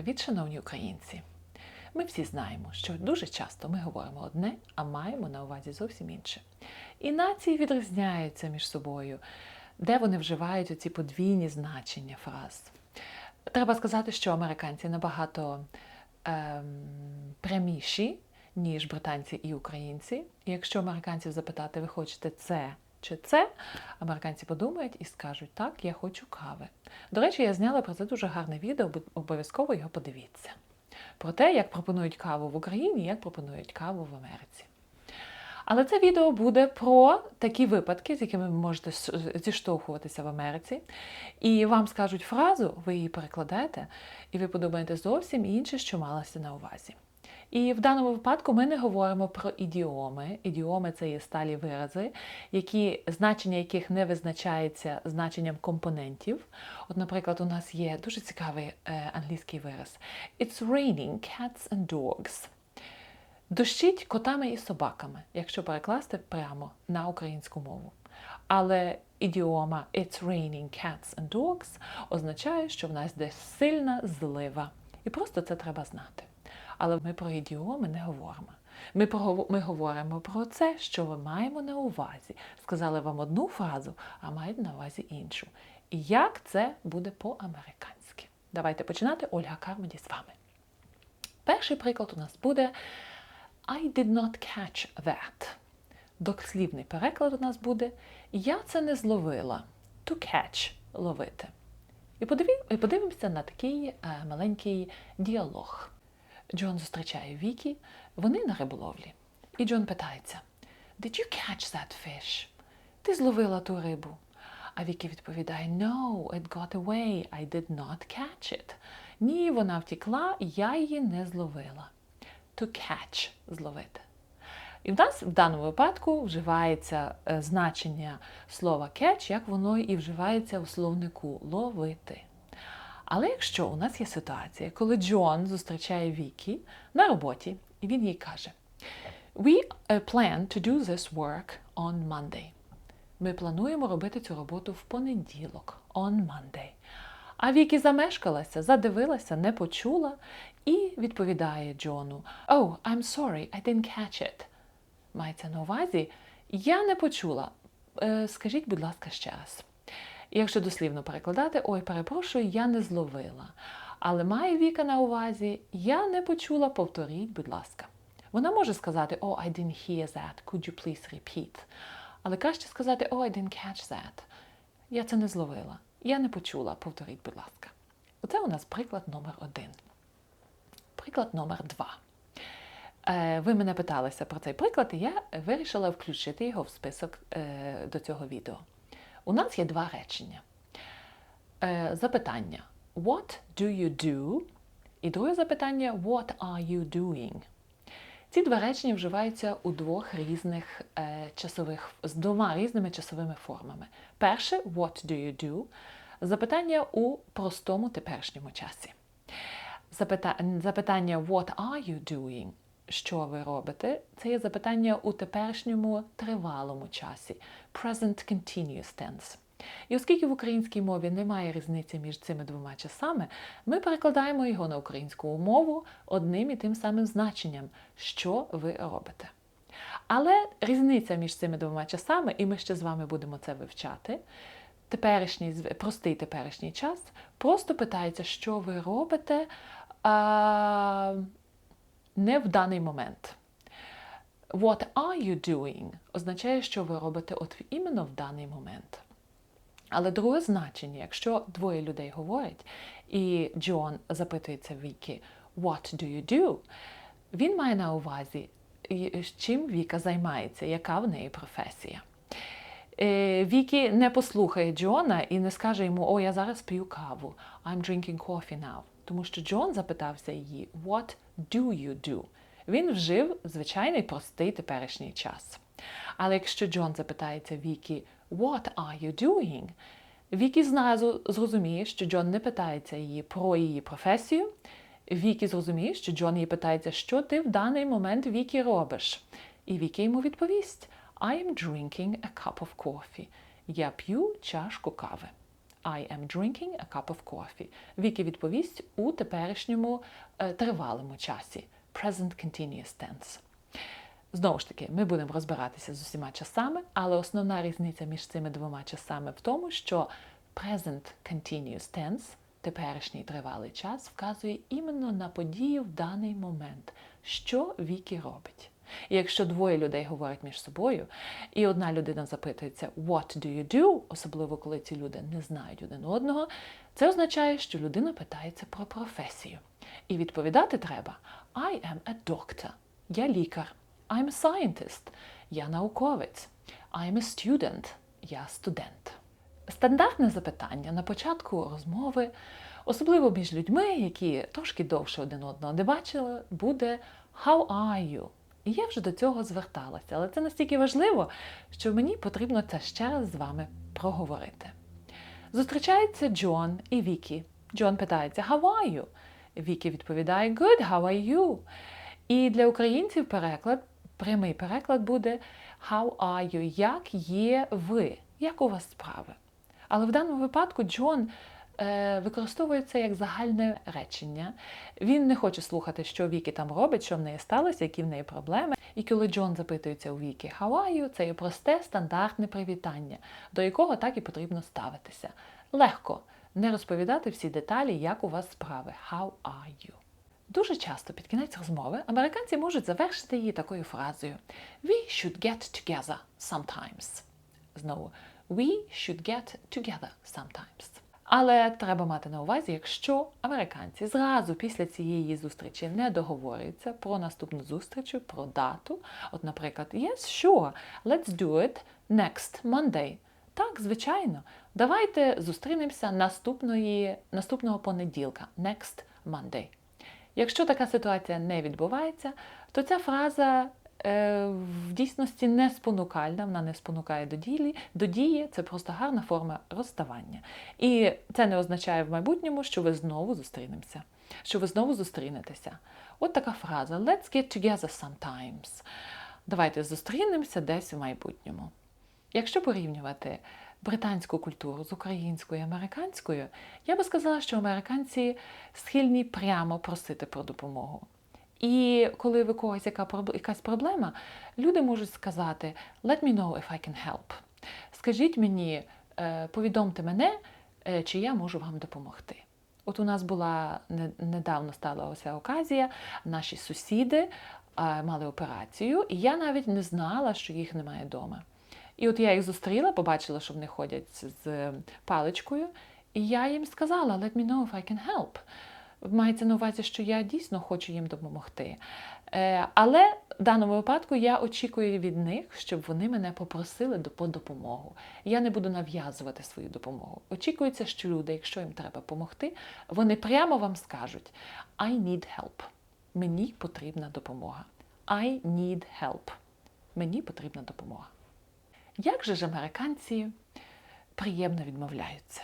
Привіт, шановні українці! Ми всі знаємо, що дуже часто ми говоримо одне, а маємо на увазі зовсім інше. І нації відрізняються між собою, де вони вживають оці подвійні значення фраз. Треба сказати, що американці набагато ем, пряміші, ніж британці і українці. І якщо американців запитати, ви хочете це чи це, американці подумають і скажуть, так, я хочу кави. До речі, я зняла про це дуже гарне відео, обов'язково його подивіться. Про те, як пропонують каву в Україні, як пропонують каву в Америці. Але це відео буде про такі випадки, з якими ви можете зіштовхуватися в Америці. І вам скажуть фразу, ви її перекладете, і ви подумаєте зовсім інше, що малося на увазі. І в даному випадку ми не говоримо про ідіоми. Ідіоми це є сталі вирази, які, значення яких не визначається значенням компонентів. От, наприклад, у нас є дуже цікавий е, англійський вираз: It's raining cats and dogs. Дощить котами і собаками, якщо перекласти прямо на українську мову. Але ідіома It's raining cats and dogs означає, що в нас десь сильна злива. І просто це треба знати. Але ми про ідіоми не говоримо. Ми, про, ми говоримо про це, що ми маємо на увазі. Сказали вам одну фразу, а мають на увазі іншу. І як це буде по-американськи? Давайте починати. Ольга Кармоді з вами. Перший приклад у нас буде I did not catch that. Дослівний переклад у нас буде Я це не зловила. To catch ловити. І подивимося на такий е, маленький діалог. Джон зустрічає Вікі, вони на риболовлі. І Джон питається: Did you catch that fish? Ти зловила ту рибу? А Вікі відповідає: No, it got away. I did not catch it. Ні, вона втікла, я її не зловила. To catch зловити. І в нас в даному випадку вживається е, значення слова catch, як воно і вживається у словнику ловити. Але якщо у нас є ситуація, коли Джон зустрічає Вікі на роботі, і він їй каже: We uh, plan to do this work on Monday. Ми плануємо робити цю роботу в понеділок, on Monday. А Вікі замешкалася, задивилася, не почула і відповідає Джону: Oh, I'm sorry, I didn't catch it. Мається на увазі, я не почула. Е, Скажіть, будь ласка, ще раз. І якщо дослівно перекладати, ой, перепрошую, я не зловила. Але має Віка на увазі, я не почула, повторіть, будь ласка. Вона може сказати, oh, I didn't hear that, could you please repeat? Але краще сказати, oh, I didn't catch that. Я це не зловила. Я не почула, повторіть, будь ласка. Оце у нас приклад номер один. Приклад номер два. Е, Ви мене питалися про цей приклад, і я вирішила включити його в список е, до цього відео. У нас є два речення. Е, Запитання What do you do? І друге запитання What are you doing? Ці два речення вживаються у двох різних е, часових з двома різними часовими формами. Перше What do you do? Запитання у простому теперішньому часі. Запита- Запитання What are you doing? Що ви робите? Це є запитання у теперішньому тривалому часі. Present continuous tense. І оскільки в українській мові немає різниці між цими двома часами, ми перекладаємо його на українську мову одним і тим самим значенням, що ви робите. Але різниця між цими двома часами, і ми ще з вами будемо це вивчати. Теперішній простий теперішній час просто питається, що ви робите а, не в даний момент. What are you doing означає, що ви робите от іменно в даний момент. Але друге значення, якщо двоє людей говорять, і Джон запитується Вікі, What do you do? Він має на увазі, чим Віка займається, яка в неї професія. Е, Вікі не послухає Джона і не скаже йому, о, я зараз п'ю каву. I'm drinking coffee now. Тому що Джон запитався її, what do you do? Він вжив звичайний простий теперішній час. Але якщо Джон запитається Вікі, what are you doing? Вікі зразу зрозуміє, що Джон не питається її про її професію. Вікі зрозуміє, що Джон її питається, що ти в даний момент Вікі робиш. І Вікі йому відповість: I am drinking a cup of coffee. Я п'ю чашку кави. I am drinking a cup of coffee. Вікі відповість у теперішньому е, тривалому часі. Present continuous tense. Знову ж таки, ми будемо розбиратися з усіма часами, але основна різниця між цими двома часами в тому, що present continuous tense, теперішній тривалий час, вказує іменно на подію в даний момент, що Вікі робить. І якщо двоє людей говорять між собою, і одна людина запитується What do you do? особливо коли ці люди не знають один одного, це означає, що людина питається про професію. І відповідати треба I am a doctor. Я лікар. I'm a scientist. Я науковець. I'm a student. Я студент. Стандартне запитання на початку розмови, особливо між людьми, які трошки довше один одного не бачили, буде How are you? І я вже до цього зверталася, але це настільки важливо, що мені потрібно це ще раз з вами проговорити. Зустрічаються Джон і Вікі. Джон питається How are you? Вікі відповідає Good, how are you? І для українців переклад, прямий переклад буде How are you? Як є ви? Як у вас справи? Але в даному випадку Джон використовується як загальне речення. Він не хоче слухати, що Вікі там робить, що в неї сталося, які в неї проблеми. І коли Джон запитується у Вікі How are you? це є просте стандартне привітання, до якого так і потрібно ставитися. Легко не розповідати всі деталі, як у вас справи. How are you? Дуже часто під кінець розмови американці можуть завершити її такою фразою We should get together sometimes. Знову, We should get together sometimes. Але треба мати на увазі, якщо американці зразу після цієї зустрічі не договорюються про наступну зустріч, про дату. От, наприклад, yes, sure, let's do it next Monday. Так, звичайно, давайте зустрінемося наступної, наступного понеділка, next Monday. Якщо така ситуація не відбувається, то ця фраза в дійсності не спонукальна, вона не спонукає до дії, до дії, це просто гарна форма розставання. І це не означає в майбутньому, що ви знову зустрінемося, що ви знову зустрінетеся. От така фраза Let's get together sometimes. Давайте зустрінемося десь в майбутньому. Якщо порівнювати британську культуру з українською і американською, я би сказала, що американці схильні прямо просити про допомогу. І коли в когось яка якась проблема, люди можуть сказати Let me know if I can help. Скажіть мені, е, повідомте мене, е, чи я можу вам допомогти. От у нас була недавно стала оця оказія, наші сусіди е, мали операцію, і я навіть не знала, що їх немає вдома. І от я їх зустріла, побачила, що вони ходять з паличкою, і я їм сказала, let me know if I can help. Мається на увазі, що я дійсно хочу їм допомогти. Е, але в даному випадку я очікую від них, щоб вони мене попросили по допомогу. Я не буду нав'язувати свою допомогу. Очікується, що люди, якщо їм треба допомогти, вони прямо вам скажуть I need help. Мені потрібна допомога. I need help. Мені потрібна допомога. Як же ж американці приємно відмовляються?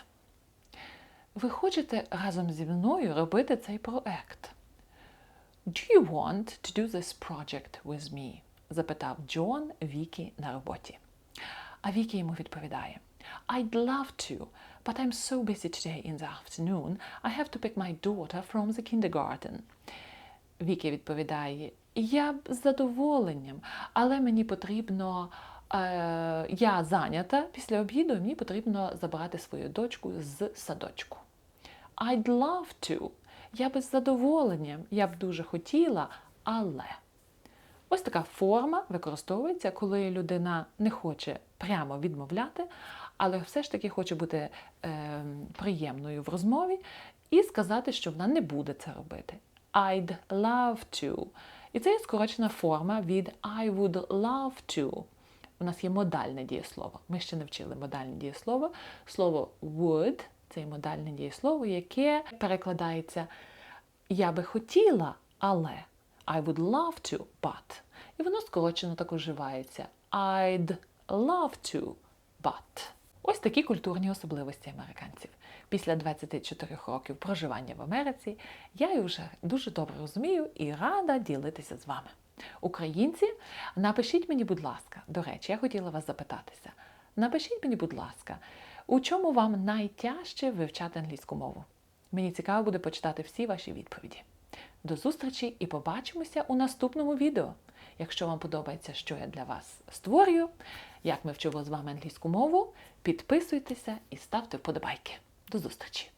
Ви хочете разом зі мною робити цей проект? Do you want to do this project with me? запитав Джон Вікі на роботі. А Вікі йому відповідає: I'd love to, but I'm so busy today in the afternoon. I have to pick my daughter from the kindergarten. Вікі відповідає: Я б з задоволенням, але мені потрібно е, я зайнята після обіду, мені потрібно забрати свою дочку з садочку. I'd love to. Я би з задоволенням, я б дуже хотіла, але. Ось така форма використовується, коли людина не хоче прямо відмовляти, але все ж таки хоче бути е, приємною в розмові і сказати, що вона не буде це робити. I'd love to. І це є скорочена форма від I would love to у нас є модальне дієслово. Ми ще не вчили модальне дієслово. Слово would це модальне дієслово, яке перекладається Я би хотіла, але I would love to, but. І воно скорочено також вживається I'd love to, but. Ось такі культурні особливості американців. Після 24 років проживання в Америці я їх вже дуже добре розумію і рада ділитися з вами. Українці, напишіть мені, будь ласка, до речі, я хотіла вас запитатися. Напишіть мені, будь ласка, У чому вам найтяжче вивчати англійську мову? Мені цікаво буде почитати всі ваші відповіді. До зустрічі і побачимося у наступному відео. Якщо вам подобається, що я для вас створюю, як ми вчимо з вами англійську мову, підписуйтеся і ставте вподобайки. До зустрічі!